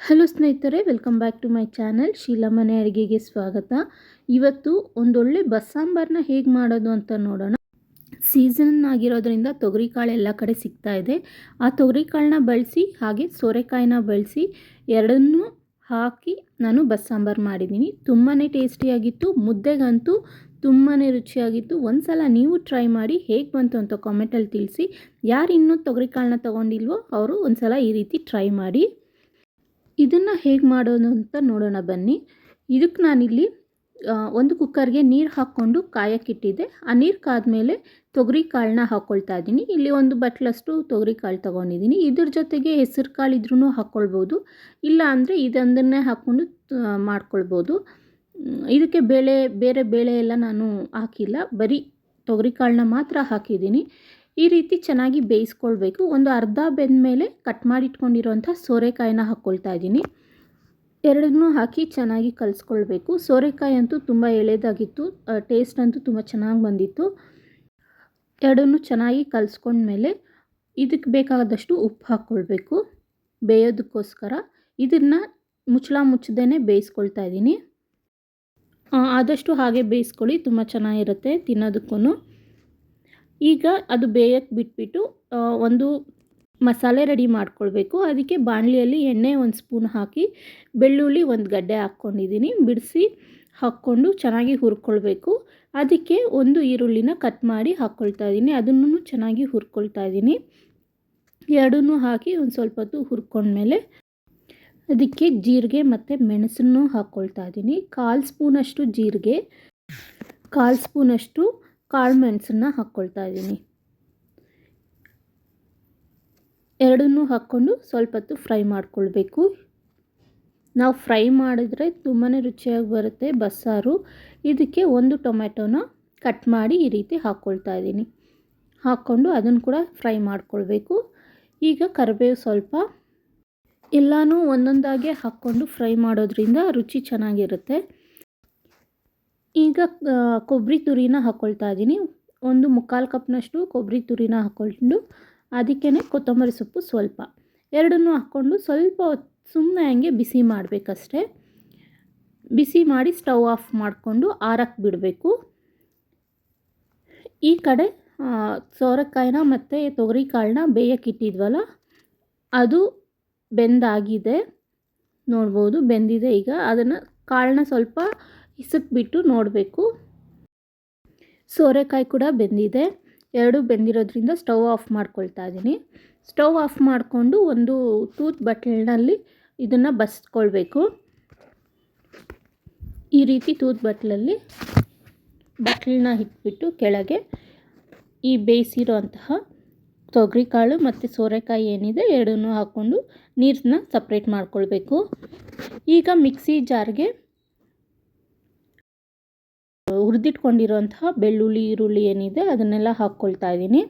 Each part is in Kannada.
ಹಲೋ ಸ್ನೇಹಿತರೆ, welcome back to my channel Sheela ಮನೆ ಅಡುಗೆಗೆ ಸ್ವಾಗತ. ಇವತ್ತು ಒಂದೊಳ್ಳೆ ಬಸ್ಸಾಂಬಾರನ್ನ ಹೇಗೆ ಮಾಡೋದು ಅಂತ ನೋಡೋಣ. ಸೀಸನ್ ಆಗಿರೋದ್ರಿಂದ ತೊಗರಿಕಾಳು ಎಲ್ಲ ಕಡೆ ಸಿಗ್ತಾ ಇದೆ. ಆ ತೊಗರಿಕಾಳನ್ನ ಬಳಸಿ, ಹಾಗೆ ಸೋರೆಕಾಯಿನ ಬಳಸಿ, ಎರಡನ್ನೂ ಹಾಕಿ ನಾನು ಬಸ್ಸಾಂಬಾರು ಮಾಡಿದ್ದೀನಿ. ತುಂಬಾ ಟೇಸ್ಟಿಯಾಗಿತ್ತು, ಮುದ್ದೆಗಂತೂ ತುಂಬಾ ರುಚಿಯಾಗಿತ್ತು. ಒಂದು ಸಲ ನೀವು ಟ್ರೈ ಮಾಡಿ ಹೇಗೆ ಬಂತು ಅಂತ ಕಾಮೆಂಟಲ್ಲಿ ತಿಳಿಸಿ. ಯಾರು ಇನ್ನೂ ತೊಗರಿಕಾಳನ್ನ ತೊಗೊಂಡಿಲ್ವೋ, ಅವರು ಒಂದು ಸಲ ಈ ರೀತಿ ಟ್ರೈ ಮಾಡಿ. ಇದನ್ನು ಹೇಗೆ ಮಾಡೋದು ಅಂತ ನೋಡೋಣ ಬನ್ನಿ. ಇದಕ್ಕೆ ನಾನಿಲ್ಲಿ ಒಂದು ಕುಕ್ಕರ್ಗೆ ನೀರು ಹಾಕ್ಕೊಂಡು ಕಾಯಕ್ಕಿಟ್ಟಿದ್ದೆ ಆ ನೀರು ಕಾದ್ಮೇಲೆ ತೊಗರಿ ಕಾಳನ್ನ ಹಾಕ್ಕೊಳ್ತಾ ಇದ್ದೀನಿ. ಇಲ್ಲಿ ಒಂದು ಬಟ್ಲಷ್ಟು ತೊಗರಿ ಕಾಳು ತೊಗೊಂಡಿದ್ದೀನಿ. ಇದ್ರ ಜೊತೆಗೆ ಹೆಸರು ಕಾಳು ಇದ್ರೂ ಹಾಕ್ಕೊಳ್ಬೋದು ಇಲ್ಲ ಅಂದರೆ ಇದೊಂದನ್ನೇ ಹಾಕ್ಕೊಂಡು ಮಾಡ್ಕೊಳ್ಬೋದು. ಇದಕ್ಕೆ ಬೇಳೆ, ಬೇರೆ ಬೇಳೆ ಎಲ್ಲ ನಾನು ಹಾಕಿಲ್ಲ. ಬರೀ ತೊಗರಿ ಕಾಳನ್ನ ಮಾತ್ರ ಹಾಕಿದ್ದೀನಿ. ಈ ರೀತಿ ಚೆನ್ನಾಗಿ ಬೇಯಿಸ್ಕೊಳ್ಬೇಕು. ಒಂದು ಅರ್ಧ ಬೆಂದ ಮೇಲೆ ಕಟ್ ಮಾಡಿಟ್ಕೊಂಡಿರೋಂಥ ಸೋರೆಕಾಯಿನ ಹಾಕ್ಕೊಳ್ತಾ ಇದ್ದೀನಿ. ಎರಡನ್ನೂ ಹಾಕಿ ಚೆನ್ನಾಗಿ ಕಲಿಸ್ಕೊಳ್ಬೇಕು. ಸೋರೆಕಾಯಿ ಅಂತೂ ತುಂಬ ಎಳೆದಾಗಿತ್ತು. ಟೇಸ್ಟ್ ಅಂತೂ ತುಂಬ ಚೆನ್ನಾಗಿ ಬಂದಿತ್ತು. ಎರಡನ್ನೂ ಚೆನ್ನಾಗಿ ಕಲಿಸ್ಕೊಂಡ್ಮೇಲೆ ಇದಕ್ಕೆ ಬೇಕಾದಷ್ಟು ಉಪ್ಪು ಹಾಕ್ಕೊಳ್ಬೇಕು. ಬೇಯೋದಕ್ಕೋಸ್ಕರ ಇದನ್ನು ಮುಚ್ಚಳ ಮುಚ್ಚದೇ ಬೇಯಿಸ್ಕೊಳ್ತಾ ಇದ್ದೀನಿ. ಆದಷ್ಟು ಹಾಗೆ ಬೇಯಿಸ್ಕೊಳ್ಳಿ. ತುಂಬ ಚೆನ್ನಾಗಿರುತ್ತೆ ತಿನ್ನೋದಕ್ಕೂ ಈಗ ಅದು ಬೇಯಕ್ಕೆ ಬಿಟ್ಬಿಟ್ಟು ಒಂದು ಮಸಾಲೆ ರೆಡಿ ಮಾಡ್ಕೊಳ್ಬೇಕು. ಅದಕ್ಕೆ ಬಾಣಲಿಯಲ್ಲಿ ಎಣ್ಣೆ ಒಂದು ಸ್ಪೂನ್ ಹಾಕಿ, ಬೆಳ್ಳುಳ್ಳಿ ಒಂದು ಗಡ್ಡೆ ಹಾಕ್ಕೊಂಡಿದ್ದೀನಿ. ಬಿಡಿಸಿ ಹಾಕ್ಕೊಂಡು ಚೆನ್ನಾಗಿ ಹುರ್ಕೊಳ್ಬೇಕು. ಅದಕ್ಕೆ ಒಂದು ಈರುಳ್ಳಿನ ಕಟ್ ಮಾಡಿ ಹಾಕ್ಕೊಳ್ತಾ ಇದ್ದೀನಿ. ಅದನ್ನು ಚೆನ್ನಾಗಿ ಹುರ್ಕೊಳ್ತಾ ಇದ್ದೀನಿ. ಎರಡನ್ನೂ ಹಾಕಿ ಒಂದು ಸ್ವಲ್ಪ ಹೊತ್ತು ಹುರ್ಕೊಂಡ್ಮೇಲೆ ಅದಕ್ಕೆ ಜೀರಿಗೆ ಮತ್ತು ಮೆಣಸನ್ನು ಹಾಕ್ಕೊಳ್ತಾ ಇದ್ದೀನಿ. ಕಾಲು ಸ್ಪೂನಷ್ಟು ಜೀರಿಗೆ, ಕಾಲು ಸ್ಪೂನಷ್ಟು ಕಾಳು ಮೆಣಸನ್ನು ಹಾಕ್ಕೊಳ್ತಾ ಇದ್ದೀನಿ. ಎರಡನ್ನೂ ಹಾಕ್ಕೊಂಡು ಸ್ವಲ್ಪ ಹೊತ್ತು ಫ್ರೈ ಮಾಡ್ಕೊಳ್ಬೇಕು. ನಾವು ಫ್ರೈ ಮಾಡಿದ್ರೆ ತುಂಬಾ ರುಚಿಯಾಗಿ ಬರುತ್ತೆ ಬಸ್ಸಾರು. ಇದಕ್ಕೆ ಒಂದು ಟೊಮೆಟೊನ ಕಟ್ ಮಾಡಿ ಈ ರೀತಿ ಹಾಕ್ಕೊಳ್ತಾ ಇದ್ದೀನಿ. ಹಾಕ್ಕೊಂಡು ಅದನ್ನು ಕೂಡ ಫ್ರೈ ಮಾಡ್ಕೊಳ್ಬೇಕು. ಈಗ ಕರಿಬೇವು ಸ್ವಲ್ಪ ಎಲ್ಲನೂ ಒಂದೊಂದಾಗೆ ಹಾಕ್ಕೊಂಡು ಫ್ರೈ ಮಾಡೋದ್ರಿಂದ ರುಚಿ ಚೆನ್ನಾಗಿರುತ್ತೆ. ಈಗ ಕೊಬ್ಬರಿ ತುರಿನ ಹಾಕ್ಕೊಳ್ತಾ ಇದ್ದೀನಿ ಒಂದು ಮುಕ್ಕಾಲು ಕಪ್ನಷ್ಟು ಕೊಬ್ಬರಿ ತುರಿನ ಹಾಕ್ಕೊಂಡು ಅದಕ್ಕೇ ಕೊತ್ತಂಬರಿ ಸೊಪ್ಪು ಸ್ವಲ್ಪ. ಎರಡನ್ನೂ ಹಾಕ್ಕೊಂಡು ಸ್ವಲ್ಪ ಸುಮ್ಮನೆ ಹಂಗೆ ಬಿಸಿ ಮಾಡಬೇಕಷ್ಟೆ. ಬಿಸಿ ಮಾಡಿ ಸ್ಟವ್ ಆಫ್ ಮಾಡಿಕೊಂಡು ಆರಕ್ಕೆ ಬಿಡಬೇಕು. ಈ ಕಡೆ ಸೋರೆಕಾಯಿನ ಮತ್ತು ತೊಗರಿ ಕಾಳನ್ನ ಬೇಯಕ್ಕಿಟ್ಟಿದ್ವಲ್ಲ ಅದು ಬೆಂದಾಗಿದೆ. ನೋಡ್ಬೋದು, ಬೆಂದಿದೆ ಈಗ. ಅದನ್ನು ಕಾಳನ್ನ ಸ್ವಲ್ಪ ಇಸಕ್ಬಿಟ್ಟು ನೋಡಬೇಕು. ಸೋರೆಕಾಯಿ ಕೂಡ ಬೆಂದಿದೆ. ಎರಡು ಬೆಂದಿರೋದ್ರಿಂದ ಸ್ಟವ್ ಆಫ್ ಮಾಡ್ಕೊಳ್ತಾ ಇದ್ದೀನಿ ಸ್ಟವ್ ಆಫ್ ಮಾಡಿಕೊಂಡು ಒಂದು ಟೂತ್ ಬಟ್ಲಿನಲ್ಲಿ ಇದನ್ನು ಬಸ್ಕೊಳ್ಬೇಕು. ಈ ರೀತಿ ತೂತ್ ಬಟ್ಲಲ್ಲಿ ಬಟ್ಲನ್ನ ಇಟ್ಬಿಟ್ಟು ಕೆಳಗೆ ಈ ಬೇಯಿಸಿರೋಂತಹ ತೊಗರಿಕಾಳು ಮತ್ತು ಸೋರೆಕಾಯಿ ಏನಿದೆ ಎರಡನ್ನೂ ಹಾಕ್ಕೊಂಡು ನೀರನ್ನ ಸಪ್ರೇಟ್ ಮಾಡ್ಕೊಳ್ಬೇಕು. ಈಗ ಮಿಕ್ಸಿ ಜಾರ್ಗೆ ಹುರಿದಿಟ್ಕೊಂಡಿರೋಂತಹ ಬೆಳ್ಳುಳ್ಳಿ, ಈರುಳ್ಳಿ ಏನಿದೆ ಅದನ್ನೆಲ್ಲ ಹಾಕ್ಕೊಳ್ತಾ ಇದ್ದೀನಿ.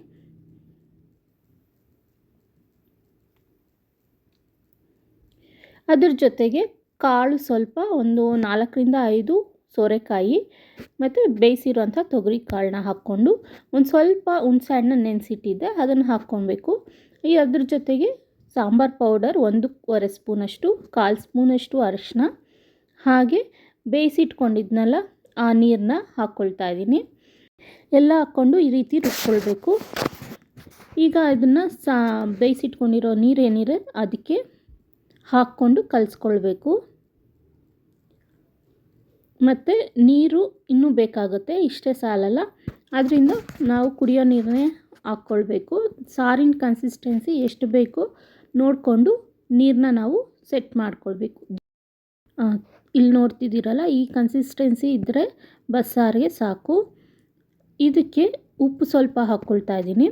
ಅದ್ರ ಜೊತೆಗೆ ಕಾಳು ಸ್ವಲ್ಪ ಒಂದು ನಾಲ್ಕರಿಂದ ಐದು ಸೋರೆಕಾಯಿ ಮತ್ತು ಬೇಯಿಸಿರುವಂಥ ತೊಗರಿ ಕಾಳನ್ನ ಹಾಕ್ಕೊಂಡು ಒಂದು ಸ್ವಲ್ಪ ಹುಣಸೆ ಹಣ್ಣು ನೆನೆಸಿಟ್ಟಿದ್ದೆ, ಅದನ್ನು ಹಾಕ್ಕೊಬೇಕು ಈ ಅದ್ರ ಜೊತೆಗೆ ಸಾಂಬಾರು ಪೌಡರ್ ಒಂದೂವರೆ ಸ್ಪೂನಷ್ಟು, ಕಾಲು ಸ್ಪೂನಷ್ಟು ಅರಿಶಿನ ಹಾಗೆ ಬೇಯಿಸಿಟ್ಕೊಂಡಿದ್ನಲ್ಲ ಆ ನೀರನ್ನ ಹಾಕ್ಕೊಳ್ತಾ ಇದ್ದೀನಿ. ಎಲ್ಲ ಹಾಕ್ಕೊಂಡು ಈ ರೀತಿ ರುಬ್ಕೊಳ್ಬೇಕು. ಈಗ ಅದನ್ನು ಸಾ, ಬೇಯಿಸಿಟ್ಕೊಂಡಿರೋ ನೀರೇನಿದೆ ಅದಕ್ಕೆ ಹಾಕ್ಕೊಂಡು ಕಲಿಸ್ಕೊಳ್ಬೇಕು. ಮತ್ತು ನೀರು ಇನ್ನೂ ಬೇಕಾಗುತ್ತೆ, ಇಷ್ಟೇ ಸಾಲಲ್ಲ. ಅದರಿಂದ ನಾವು ಕುಡಿಯೋ ನೀರನ್ನೇ ಹಾಕ್ಕೊಳ್ಬೇಕು. ಸಾರಿನ ಕನ್ಸಿಸ್ಟೆನ್ಸಿ ಎಷ್ಟು ಬೇಕು ನೋಡಿಕೊಂಡು ನೀರನ್ನ ನಾವು ಸೆಟ್ ಮಾಡ್ಕೊಳ್ಬೇಕು. ಇಲ್ಲಿ ನೋಡ್ತಿದ್ದೀರಲ್ಲ, ಈ ಕನ್ಸಿಸ್ಟೆನ್ಸಿ ಇದ್ದರೆ ಬಸ್ಸಾರಿಗೆ ಸಾಕು. ಇದಕ್ಕೆ ಉಪ್ಪು ಸ್ವಲ್ಪ ಹಾಕ್ಕೊಳ್ತಾ ಇದ್ದೀನಿ.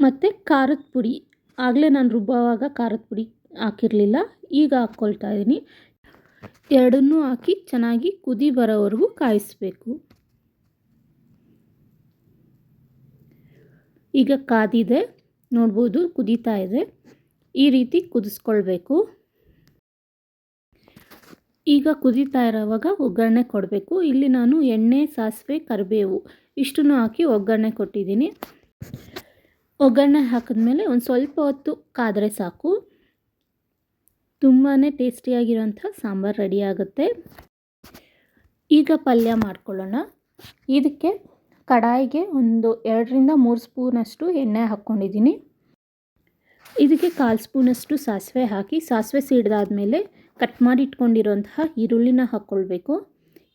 ಮತ್ತು ಖಾರದ ಪುಡಿ. ಆಗಲೇ ನಾನು ರುಬ್ಬುವಾಗ ಖಾರದ ಪುಡಿ ಹಾಕಿರಲಿಲ್ಲ, ಈಗ ಹಾಕ್ಕೊಳ್ತಾ ಇದ್ದೀನಿ. ಎರಡನ್ನೂ ಹಾಕಿ ಚೆನ್ನಾಗಿ ಕುದಿ ಬರೋವರೆಗೂ ಕಾಯಿಸ್ಬೇಕು. ಈಗ ಕಾದಿದೆ, ನೋಡ್ಬೋದು ಕುದೀತಾ ಇದೆ. ಈ ರೀತಿ ಕುದಿಸ್ಕೊಳ್ಬೇಕು. ಈಗ ಕುದೀತಾ ಇರೋವಾಗ ಒಗ್ಗರಣೆ ಕೊಡಬೇಕು. ಇಲ್ಲಿ ನಾನು ಎಣ್ಣೆ, ಸಾಸಿವೆ, ಕರಿಬೇವು ಇಷ್ಟನ್ನು ಹಾಕಿ ಒಗ್ಗರಣೆ ಕೊಟ್ಟಿದ್ದೀನಿ. ಒಗ್ಗರಣೆ ಹಾಕಿದ್ಮೇಲೆ ಒಂದು ಸ್ವಲ್ಪ ಹೊತ್ತು ಕಾದರೆ ಸಾಕು. ತುಂಬಾ ಟೇಸ್ಟಿಯಾಗಿರೋಂಥ ಸಾಂಬಾರು ರೆಡಿ ಆಗುತ್ತೆ. ಈಗ ಪಲ್ಯ ಮಾಡ್ಕೊಳ್ಳೋಣ. ಇದಕ್ಕೆ ಕಡಾಯಿಗೆ ಒಂದು ಎರಡರಿಂದ ಮೂರು ಸ್ಪೂನಷ್ಟು ಎಣ್ಣೆ ಹಾಕ್ಕೊಂಡಿದ್ದೀನಿ. ಇದಕ್ಕೆ ಕಾಲು ಸ್ಪೂನಷ್ಟು ಸಾಸಿವೆ ಹಾಕಿ, ಸಾಸಿವೆ ಸಿಡ್ದಾದ್ಮೇಲೆ ಕಟ್ ಮಾಡಿ ಇಟ್ಕೊಂಡಿರುವಂತಹ ಈರುಳ್ಳಿನ ಹಾಕ್ಕೊಳ್ಬೇಕು.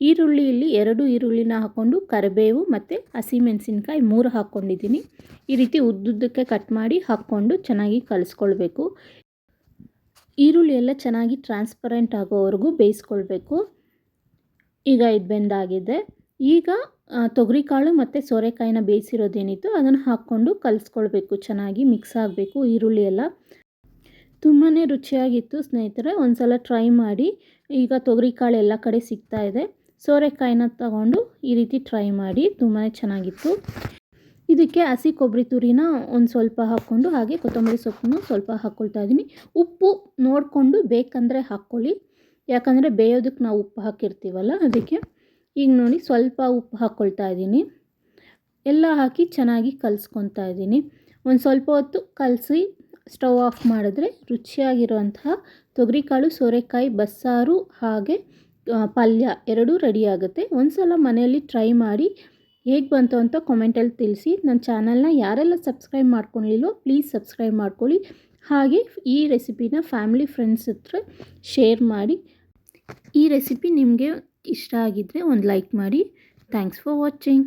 ಈರುಳ್ಳಿಯಲ್ಲಿ ಎರಡು ಈರುಳ್ಳಿನ ಹಾಕ್ಕೊಂಡು ಕರಿಬೇವು ಮತ್ತು ಹಸಿಮೆಣಸಿನ್ಕಾಯಿ ಮೂರು ಹಾಕ್ಕೊಂಡಿದ್ದೀನಿ. ಈ ರೀತಿ ಉದ್ದುದ್ದಕ್ಕೆ ಕಟ್ ಮಾಡಿ ಹಾಕ್ಕೊಂಡು ಚೆನ್ನಾಗಿ ಕಲಿಸ್ಕೊಳ್ಬೇಕು. ಈರುಳ್ಳಿ ಎಲ್ಲ ಚೆನ್ನಾಗಿ ಟ್ರಾನ್ಸ್ಪರೆಂಟ್ ಆಗೋವರೆಗೂ ಬೇಯಿಸ್ಕೊಳ್ಬೇಕು. ಈಗ ಇದು ಬೆಂದಾಗಿದೆ. ಈಗ ತೊಗರಿಕಾಳು ಮತ್ತು ಸೋರೆಕಾಯಿನ ಬೇಯಿಸಿರೋದೇನಿತ್ತು ಅದನ್ನು ಹಾಕ್ಕೊಂಡು ಕಲಿಸ್ಕೊಳ್ಬೇಕು. ಚೆನ್ನಾಗಿ ಮಿಕ್ಸ್ ಆಗಬೇಕು ಈರುಳ್ಳಿ ಎಲ್ಲ. ತುಂಬಾ ರುಚಿಯಾಗಿತ್ತು ಸ್ನೇಹಿತರೆ. ಒಂದು ಸಲ ಟ್ರೈ ಮಾಡಿ. ಈಗ ತೊಗರಿಕಾಳು ಎಲ್ಲ ಕಡೆ ಸಿಗ್ತಾ ಇದೆ. ಸೋರೆಕಾಯಿನ ತಗೊಂಡು ಈ ರೀತಿ ಟ್ರೈ ಮಾಡಿ. ತುಂಬಾ ಚೆನ್ನಾಗಿತ್ತು. ಇದಕ್ಕೆ ಹಸಿ ಕೊಬ್ಬರಿ ತುರಿನ ಒಂದು ಸ್ವಲ್ಪ ಹಾಕ್ಕೊಂಡು ಹಾಗೆ ಕೊತ್ತಂಬರಿ ಸೊಪ್ಪನ್ನು ಸ್ವಲ್ಪ ಹಾಕ್ಕೊಳ್ತಾ ಇದ್ದೀನಿ ಉಪ್ಪು ನೋಡಿಕೊಂಡು ಬೇಕಂದರೆ ಹಾಕ್ಕೊಳ್ಳಿ ಯಾಕಂದರೆ ಬೇಯೋದಕ್ಕೆ ನಾವು ಉಪ್ಪು ಹಾಕಿರ್ತೀವಲ್ಲ ಅದಕ್ಕೆ. ಈಗ ನೋಡಿ ಸ್ವಲ್ಪ ಉಪ್ಪು ಹಾಕ್ಕೊಳ್ತಾ ಇದ್ದೀನಿ ಎಲ್ಲ ಹಾಕಿ ಚೆನ್ನಾಗಿ ಕಲಿಸ್ಕೊತಾ ಇದ್ದೀನಿ ಒಂದು ಸ್ವಲ್ಪ ಹೊತ್ತು ಕಲಸಿ ಸ್ಟವ್ ಆಫ್ ಮಾಡಿದ್ರೆ ರುಚಿಯಾಗಿರುವಂತಹ ತೊಗರಿಕಾಳು, ಸೋರೆಕಾಯಿ, ಬಸ್ಸಾರು ಹಾಗೆ ಪಲ್ಯ ಎರಡೂ ರೆಡಿ ಆಗುತ್ತೆ. ಒಂದು ಸಲ ಮನೆಯಲ್ಲಿ ಟ್ರೈ ಮಾಡಿ ಹೇಗೆ ಬಂತು ಅಂತ ಕಾಮೆಂಟಲ್ಲಿ ತಿಳಿಸಿ. ನನ್ನ ಚಾನಲ್ನ ಯಾರೆಲ್ಲ ಸಬ್ಸ್ಕ್ರೈಬ್ ಮಾಡ್ಕೊಳ್ಳಿಲ್ವೋ ಪ್ಲೀಸ್ ಸಬ್ಸ್ಕ್ರೈಬ್ ಮಾಡ್ಕೊಳ್ಳಿ. ಹಾಗೆ ಈ ರೆಸಿಪಿನ ಫ್ಯಾಮಿಲಿ ಫ್ರೆಂಡ್ಸ್ ಹತ್ರ ಶೇರ್ ಮಾಡಿ. ಈ ರೆಸಿಪಿ ನಿಮಗೆ ಇಷ್ಟ ಆಗಿದ್ದರೆ ಒಂದು ಲೈಕ್ ಮಾಡಿ. Thanks for watching